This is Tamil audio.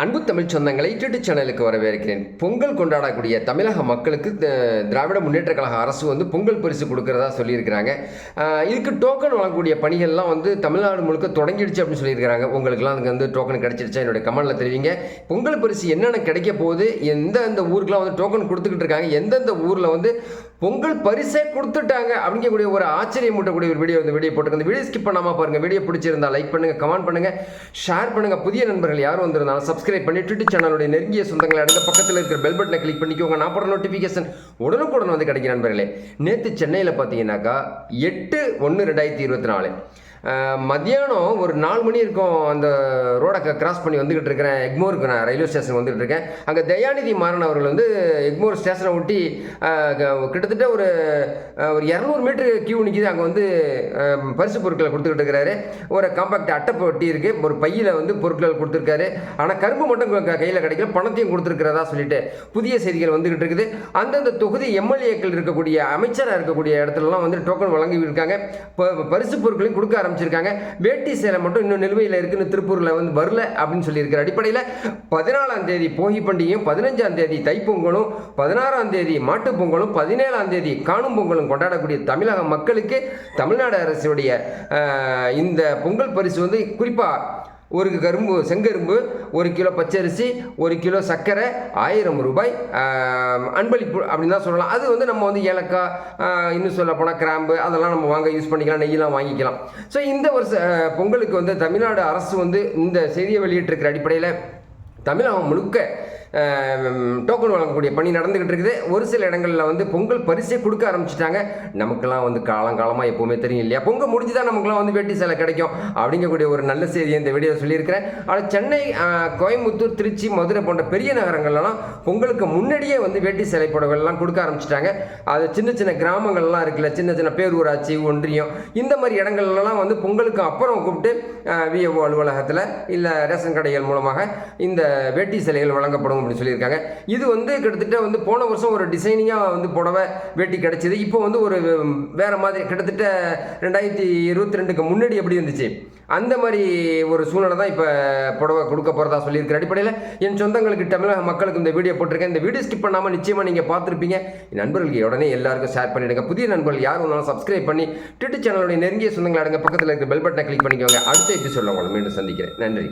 அன்பு தமிழ் சொந்தங்களை யூடியூப் சேனலுக்கு வரவேற்கிறேன். பொங்கல் கொண்டாடக்கூடிய தமிழக மக்களுக்கு த- திராவிட முன்னேற்ற கழக அரசு வந்து பொங்கல் பரிசு கொடுக்கறதா சொல்லியிருக்கிறாங்க. இதுக்கு டோக்கன் வழங்கக்கூடிய பணிகள்லாம் வந்து தமிழ்நாடு முழுக்க தொடங்கிடுச்சு அப்படின்னு சொல்லியிருக்கிறாங்க. உங்களுக்குலாம் அதுக்கு வந்து டோக்கன் கிடைச்சிருச்சா? என்னுடைய கமெண்டில் தெரிவிங்க. பொங்கல் பரிசு என்னென்ன கிடைக்க போகுது? எந்தெந்த ஊருக்குலாம் வந்து டோக்கன் கொடுத்துக்கிட்டு இருக்காங்க? எந்தெந்த ஊரில் வந்து பொங்கல் பரிசே கொடுத்துட்டாங்க அப்படிங்கக்கூடிய ஒரு ஆச்சரியம் மூட்டக்கூடிய ஒரு வீடியோ இந்த வீடியோ போட்டுருங்க இந்த வீடியோ ஸ்கிப் பண்ணாமல் பாருங்கள் வீடியோ பிடிச்சிருந்தா லைக் பண்ணுங்க கமெண்ட் பண்ணுங்க ஷேர் பண்ணுங்க. புதிய நண்பர்கள் யாரும் வந்திருந்தாலும் சப்ஸ்கிரைப் பண்ணி ட்விட்டர் சேனலுடைய நெருங்கிய சொந்தங்களை அடுத்த பக்கத்தில் இருக்கிற பெல் பட்டனை கிளிக் பண்ணிக்கோங்க. நான் போடுற நோட்டிஃபிகேஷன் உடனுக்குடன் வந்து கிடைக்கும் நண்பர்களே. நேற்று சென்னையில் பார்த்தீங்கன்னாக்கா எட்டு ஒன்று ரெண்டாயிரத்தி இருபத்தி நாலு. மத்தியானம் ஒரு நாலு மணி இருக்கும் அந்த ரோடை கிராஸ் பண்ணி வந்துக்கிட்டு இருக்கிறேன். எக்மோருக்கு நான் ரயில்வே ஸ்டேஷன் வந்துகிட்டு இருக்கேன். அங்கே தயாநிதி மாறன் அவர்கள் வந்து எக்மோர் ஸ்டேஷனை ஒட்டி கிட்டத்தட்ட ஒரு ஒரு இரநூறு மீட்டர் கியூ நிற்கிது அங்கே வந்து பரிசு பொருட்களை கொடுத்துக்கிட்டு இருக்கிறாரு. ஒரு காம்பாக்ட் அட்டை ஒட்டி இருக்கு. ஒரு பையில் வந்து பொருட்கள் கொடுத்துருக்காரு. ஆனால் கரும்பு மட்டும் கையில் கிடைக்கல. பணத்தையும் கொடுத்துருக்கிறதா சொல்லிட்டு புதிய செய்திகள் வந்துக்கிட்டு இருக்குது. அந்தந்த தொகுதி எம்எல்ஏக்கள் இருக்கக்கூடிய அமைச்சராக இருக்கக்கூடிய இடத்துலலாம் வந்து டோக்கன் வழங்கி இருக்காங்க பரிசு பொருட்களையும் கொடுக்க ஆரம்பிச்சிருக்காங்க. வேட்டி சேலை மட்டும் இன்னும் நிலுவையில் இருக்குன்னு திருப்பூரில் வந்து வரல அப்படின்னு சொல்லியிருக்கிற அடிப்படையில் பதினாலாம் தேதி போகி பண்டிகையும் பதினஞ்சாம் தேதி தைப்பொங்கலும் பதினாறாம் தேதி மாட்டுப் பொங்கலும் பதினேழாம் தேதி காணும் பொங்கலும் கொண்டாடக்கூடிய தமிழக மக்களுக்கு தமிழ்நாடு அரசுடைய இந்த பொங்கல் பரிசு வந்து குறிப்பாக ஒரு கரும்பு செங்கரும்பு ஒரு கிலோ பச்சரிசி ஒரு கிலோ சர்க்கரை ஆயிரம் ரூபாய் அன்பளிப்பு அப்படின்னு தான் சொல்லலாம். அது வந்து நம்ம வந்து ஏலக்காய் இன்னும் சொல்ல போனால் கிராம்பு அதெல்லாம் நம்ம வாங்க யூஸ் பண்ணிக்கலாம் நெய்யெல்லாம் வாங்கிக்கலாம். ஸோ இந்த வருஷ பொங்கலுக்கு வந்து தமிழ்நாடு அரசு வந்து இந்த செய்தியை வெளியிட்டிருக்கிற அடிப்படையில் தமிழகம் முழுக்க டோக்கன் வழங்கக்கூடிய பணி நடந்துக்கிட்டு இருக்குது. ஒரு சில இடங்களில் வந்து பொங்கல் பரிசை கொடுக்க ஆரம்பிச்சிட்டாங்க. நமக்கெல்லாம் வந்து காலங்காலமாக எப்போவுமே தெரியும் இல்லையா? பொங்கல் முடிஞ்சு தான் நமக்குலாம் வந்து வேட்டி சேலை கிடைக்கும்? அப்படிங்கக்கூடிய ஒரு நல்ல செய்தியை இந்த வீடியோ சொல்லியிருக்கிறேன். ஆனால் சென்னை கோயம்புத்தூர் திருச்சி மதுரை போன்ற பெரிய நகரங்கள்லாம் பொங்கலுக்கு முன்னாடியே வந்து வேட்டி சேலை புடவைகள்லாம் கொடுக்க ஆரம்பிச்சிட்டாங்க. அது சின்ன சின்ன கிராமங்கள்லாம் இருக்குல்ல சின்ன சின்ன பேரூராட்சி ஒன்றியம் இந்த மாதிரி இடங்கள்லாம் வந்து பொங்கலுக்கு அப்புறம் கூப்பிட்டு விஏஓ அலுவலகத்தில் இல்லை ரேஷன் கடைகள் மூலமாக இந்த வேட்டி சிலைகள் வழங்கப்படும். அப்படின்னு சொல்லியிருக்காங்க. இது வந்து கிட்டத்தட்ட வந்து போன வருஷம் ஒரு டிசைனிங்காக வந்து புடவை வேட்டி கிடச்சிது. இப்போ வந்து ஒரு வேறு வேற மாதிரி கிட்டத்தட்ட ரெண்டாயிரத்தி இருபத்தி ரெண்டுக்கு முன்னாடி எப்படி இருந்துச்சு? அந்த மாதிரி ஒரு சூழ்நிலை தான் இப்போ புடவை கொடுக்க போகிறதா சொல்லியிருக்கிற அடிப்படையில் என் சொந்தங்களுக்கு தமிழக மக்களுக்கு இந்த வீடியோ போட்டிருக்கேன். இந்த வீடியோ ஸ்கிப் பண்ணாமல் நிச்சயமாக நீங்கள் பார்த்துருப்பீங்க. என் நண்பர்களுக்கு உடனே எல்லாருக்கும் ஷேர் பண்ணிவிடுங்க புதிய நண்பர்கள் யார் வந்தாலும் சப்ஸ்கிரைப் பண்ணி ட்விட்டர் சேனலுடைய நெருங்கிய சொந்தங்கள் அடங்க பக்கத்தில் இருக்க பெல் பட்டனை கிளிக் பண்ணிக்கோங்க. அடுத்த எபிசோட உங்களை மீண்டும் சந்திக்கிறேன். நன்றி.